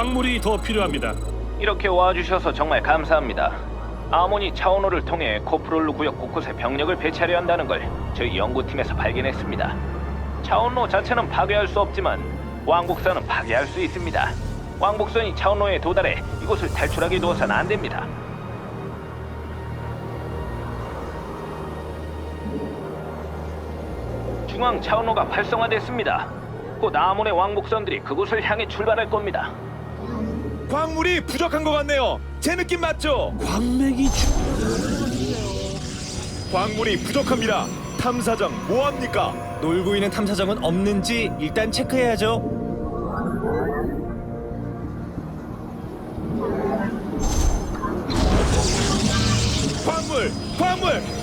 광물이 더 필요합니다. 이렇게 와주셔서 정말 감사합니다. 아모니 차원호를 통해 코프롤루 구역 곳곳에 병력을 배치하려 한다는 걸 저희 연구팀에서 발견했습니다. 차원로 자체는 파괴할 수 없지만 왕복선은 파괴할 수 있습니다. 왕복선이 차원로에 도달해 이곳을 탈출하게 두어서는 안 됩니다. 중앙 차원로가 활성화됐습니다. 곧 아몬의 왕복선들이 그곳을 향해 출발할 겁니다. 광물이 부족한 것 같네요. 제 느낌 맞죠? 광맥이 주... 광물이 부족합니다. 탐사정 뭐 합니까? 놀고 있는 탐사정은 없는지 일단 체크해야죠. 광물, 광물.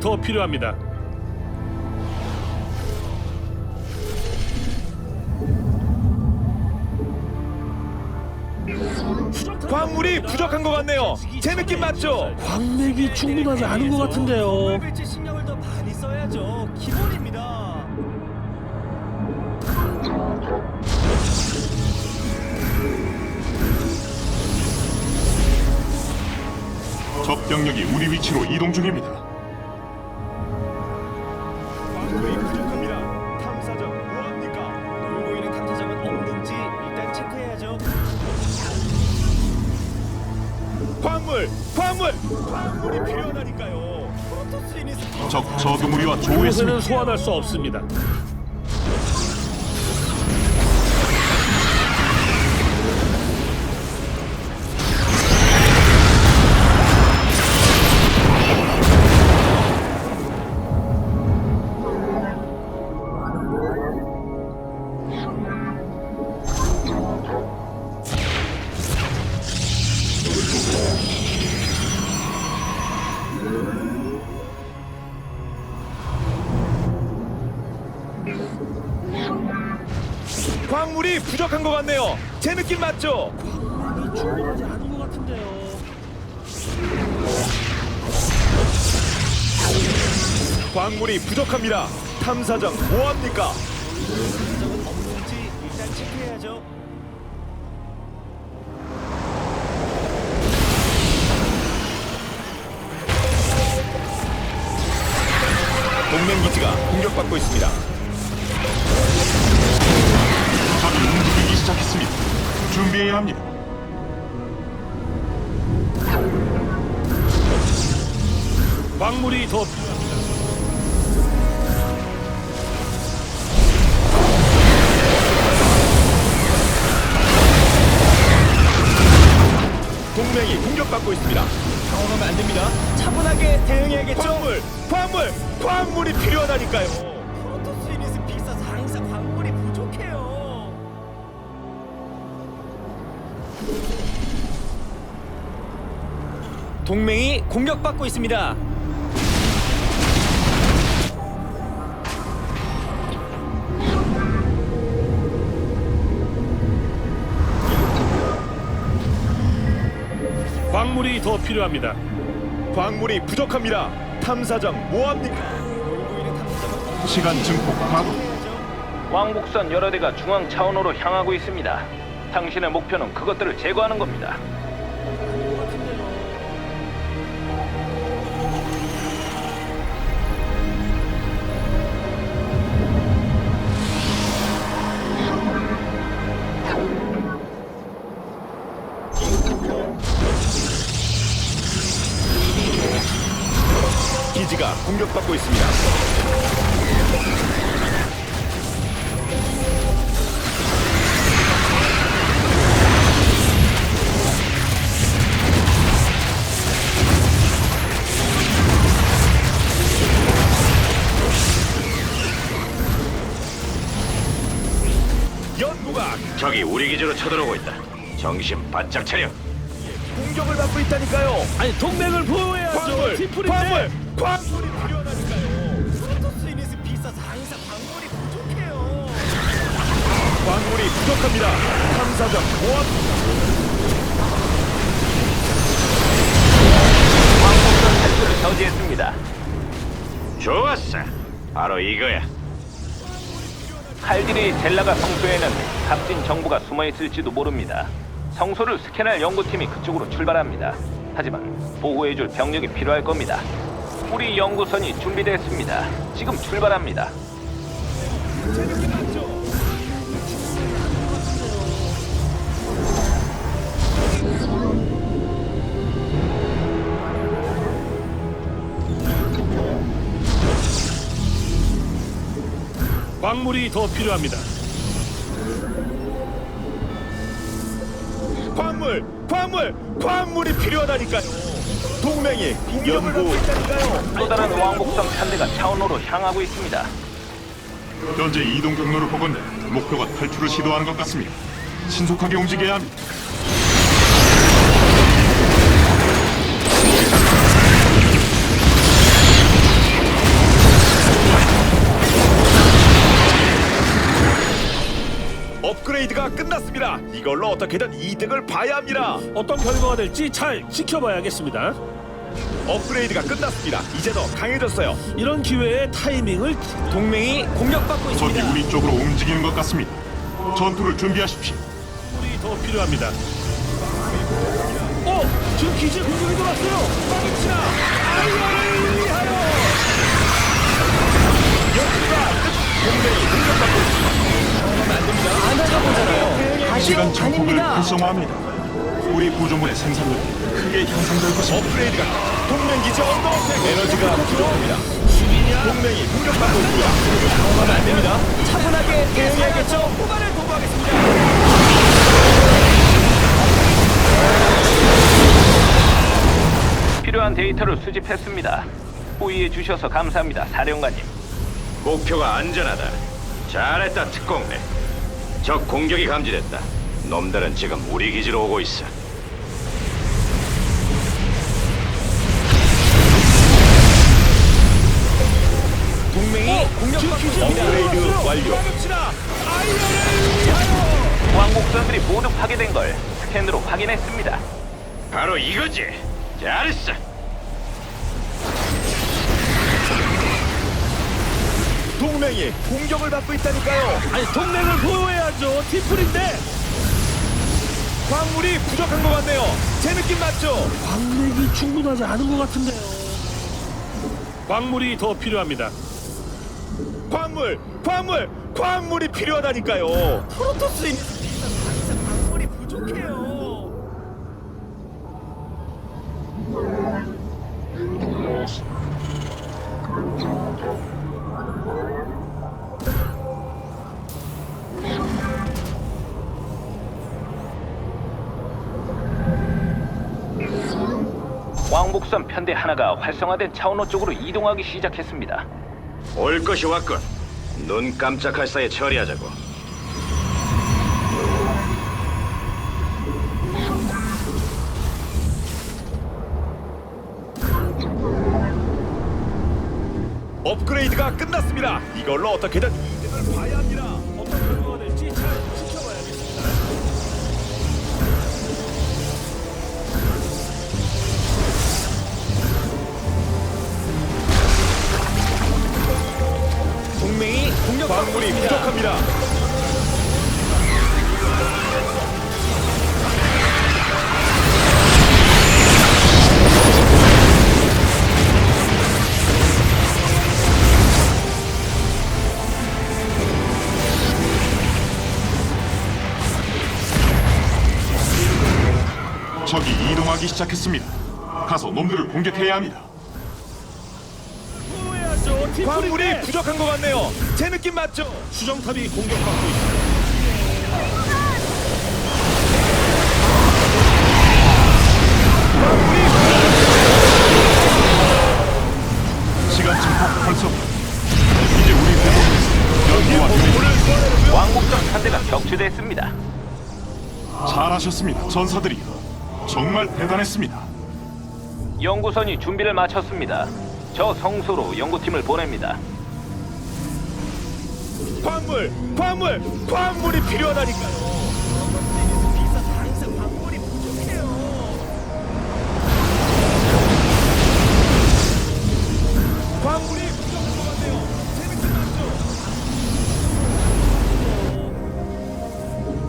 더 필요합니다. 광물이 부족한 것 같네요. 제 느낌 맞죠? 광맥이 충분하지 않은 것 같은데요. 배치 신경을 더 많이 써야죠. 기본입니다. 적 병력이 우리 위치로 이동 중입니다. 광물, 광물, 광물이 필요하다니까요. 프로토스리미스 적 저그무리와 조우했습니다. 소환할 수 없습니다. 광물이 부족한 것 같네요. 제 느낌 맞죠? 광맥이 충분하지 않은 것 같은데요. 광물이 부족합니다. 탐사정 뭐 합니까? 탐사정은 없는지 일단 체크해야죠. 공격받고 있습니다. 적이 움직이기 시작했습니다. 준비해야 합니다. 광물이 더 필요합니다. 동맹이 공격받고 있습니다. 당황하면 안 됩니다. 차분하게 대응해야겠죠. 광물, 광물, 광물이 필요하다니까요. 동맹이 공격받고 있습니다. 광물이 더 필요합니다. 광물이 부족합니다. 탐사정 뭐 합니까? 놀고 있는 탐사정은 시간 증폭 가동. 왕복선 여러 대가 중앙 차원호로 향하고 있습니다. 당신의 목표는 그것들을 제거하는 겁니다. 적이 우리 기지로 쳐들어오고 있다. 정신 바짝 차려. 공격을 받고 있다니까요. 아니 동맹을 보호해야죠. 광물. 광물, 광물이 필요하다니까요. 프로토스인에서 비싸서 항상 광물이 부족해요. 광물이 부족합니다. 탐사정 모함. 왕복선 탈출을 저지했습니다. 좋았어. 바로 이거야. 칼질이 젤라가 성소에는 값진 정보가 숨어 있을지도 모릅니다. 성소를 스캔할 연구팀이 그쪽으로 출발합니다. 하지만 보호해줄 병력이 필요할 겁니다. 우리 연구선이 준비됐습니다. 지금 출발합니다. 광물이 더 필요합니다. 광물, 광물, 광물이 필요하다니까요. 동맹이 있다니까요. 또 다른 왕복선 편대가 차원로로 향하고 있습니다. 현재 이동 경로를 보건대 목표가 탈출을 시도하는 것 같습니다. 신속하게 움직여야 합니다. 업그레이드가 끝났습니다. 이걸로 어떻게든 이득을 봐야 합니다. 어떤 결과가 될지 잘 지켜봐야겠습니다. 업그레이드가 끝났습니다. 이제 더 강해졌어요. 이런 기회에 타이밍을 동맹이 공격받고 적이 있습니다. 우리 쪽으로 움직이는 것 같습니다. 전투를 준비하십시오. 광물이 더 필요합니다. 어, 지금 기지 공격이 들어왔어요. 막읍시다. 아이언을 위하여. 시간 증폭을 활성화합니다. 우리 구조물의 생산력이 크게 향상될 것입니다. 업그레이드가 동맹 기지 언더어택 에너지가 부족합니다. 동맹이 공격받고 있습니다. 하면 안 됩니다. 차분하게 대응해야겠죠. 후반을 도모하겠습니다. 필요한 데이터를 수집했습니다. 호의해 주셔서 감사합니다, 사령관님. 목표가 안전하다. 잘했다, 특공대. 적 공격이 감지됐다. 놈들은 지금 우리 기지로 오고 있어. 동맹이 공격받고 있습니다. 업그레이드 완료. 왕복선들이 모두 파괴된 걸 스캔으로 확인했습니다. 바로 이거지. 잘했어. 동맹이 공격을 받고 있다니까요. 아니 동맹을 보호해야죠. 팀플인데 광물이 부족한 것 같네요. 제 느낌 맞죠? 광맥이 충분하지 않은 것 같은데요. 광물이 더 필요합니다. 광물, 광물, 광물이 필요하다니까요. 프로토스 왕복선 편대 하나가 활성화된 차원호 쪽으로 이동하기 시작했습니다. 올 것이 왔군. 눈 깜짝할 사이에 처리하자고. 업그레이드가 끝났습니다. 이걸로 어떻게든 이득을 봐야 부족합니다. 적이 이동하기 시작했습니다. 가서 놈들을 공격해야 합니다. 보호해야죠. 팀플인데 광물이 부족한 것 같네요. 제 느낌 맞죠? 수정탑이 공격받고 있습니다. 시간 증폭 활성. 이제 우리 대목에서 연구와 유닛 왕복선 편대가 격추됐습니다. 대단하셨습니다. 전사들이요. 정말 대단했습니다. 연구선이 준비를 마쳤습니다. 저 성소로 연구팀을 보냅니다. 광물, 광물, 광물이 필요하다니까요.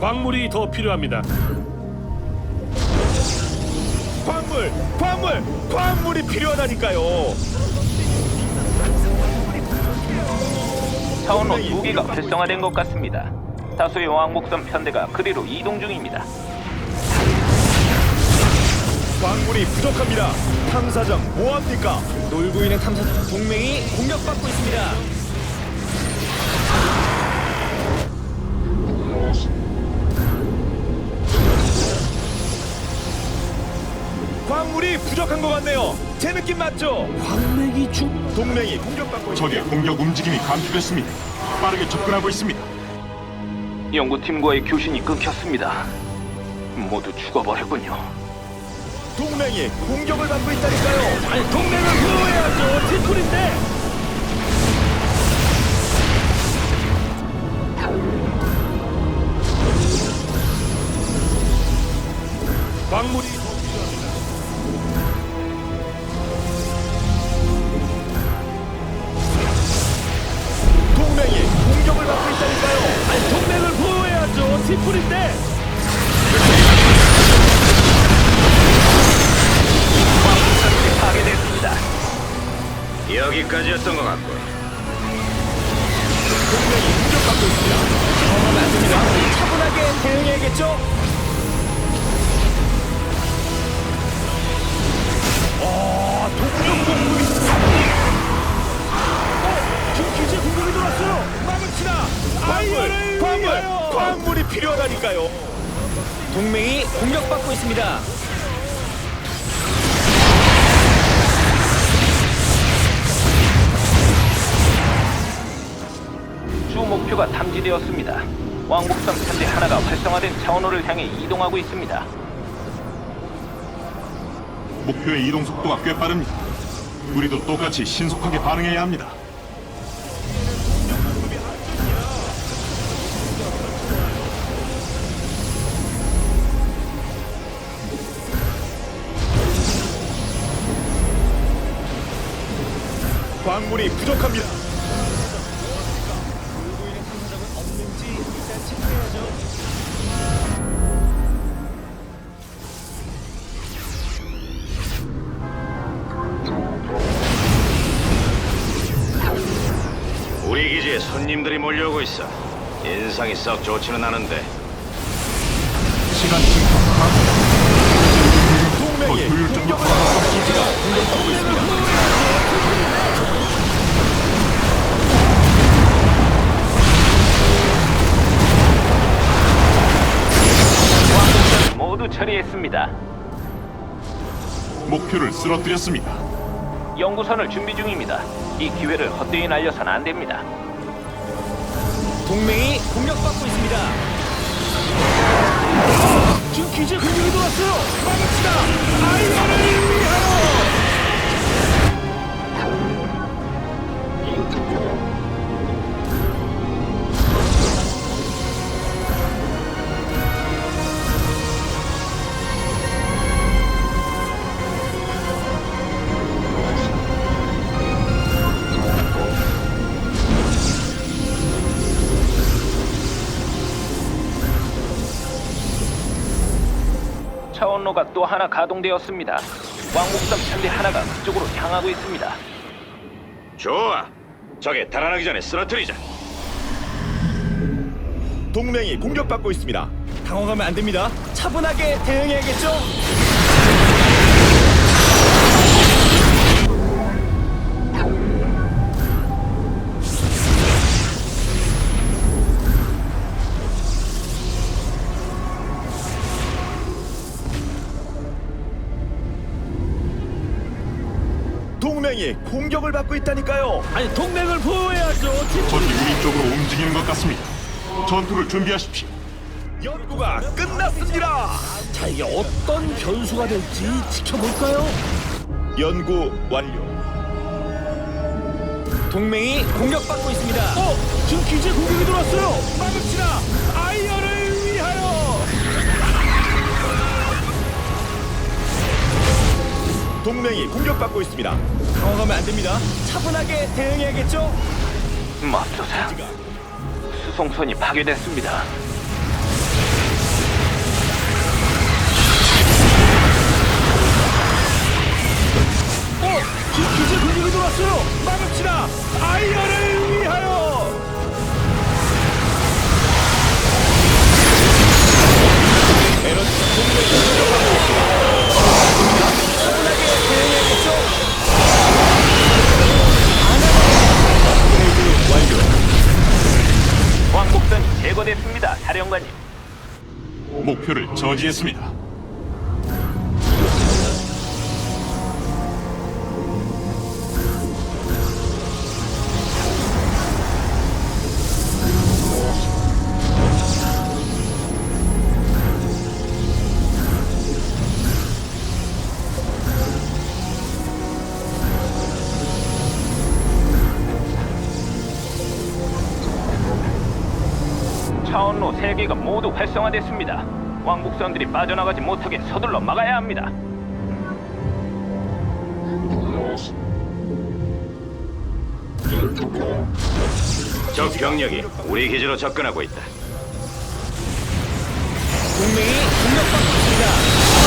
광물이 더 필요합니다. 광물, 광물, 광물이 필요하다니까요. 차원로 두 개가 활성화된 것 같습니다. 다수의 왕복선 편대가 그리로 이동 중입니다. 광물이 부족합니다. 탐사정 뭐합니까? 놀고 있는 탐사 동맹이 공격받고 있습니다. 광물이 부족한 것 같네요. 제 느낌 맞죠? 광맥이 중 동맹이 공격받고 적의 있습니다. 공격 움직임이 감축됐습니다. 빠르게 접근하고 있습니다. 연구팀과의 교신이 끊겼습니다. 모두 죽어버렸군요. 동맹이 공격을 받고 있다니까요. 아니 동맹을 후회하죠. 팀플인데. 있습니다. 주 목표가 탐지되었습니다. 왕복선 편대 하나가 활성화된 차원호를 향해 이동하고 있습니다. 목표의 이동 속도가 꽤 빠릅니다. 우리도 똑같이 신속하게 반응해야 합니다. 광물이 부족합니다. 우리 기지에 손님들이 몰려오고 있어. 인상이 썩 좋지는 않은데 시간 증폭 동맹이 공격을 받고 기지가 공격받고 있습니다. 모두 처리했습니다. 목표를 쓰러뜨렸습니다. 연구선을 준비 중입니다. 이 기회를 헛되이 날려선 안 됩니다. 동맹이 공격받고 있습니다. 지금 기지 공격이 들어왔어요. 막읍시다. 또 하나 가동되었습니다. 왕복선 편대 하나가 그쪽으로 향하고 있습니다. 좋아. 적에 달아나기 전에 쓰러뜨리자. 동맹이 공격받고 있습니다. 당황하면 안 됩니다. 차분하게 대응해야겠죠? 동맹이 공격을 받고 있다니까요. 아니 동맹을. 팀플. 적이 우리 쪽으로 움직이는 것 같습니다. 전투를 준비하십시오. 연구가 끝났습니다. 자, 이게 어떤 변수가 될지 지켜볼까요? 연구 완료. 동맹이 공격받고 있습니다. 어, 지금 기지에 공격이 들어왔어요. 막읍시다. 아이언 동맹이 공격받고 있습니다. 당황하면 안 됩니다. 차분하게 대응해야겠죠? 맙소사. 수송선이 파괴됐습니다. 저지했습니다. 차원로 3개가 모두 활성화됐습니다. 왕복선들이 빠져나가지 못하게 서둘러 막아야 합니다. 적 병력이 우리 기지로 접근하고 있다. 동맹이 공격받고 있습니다.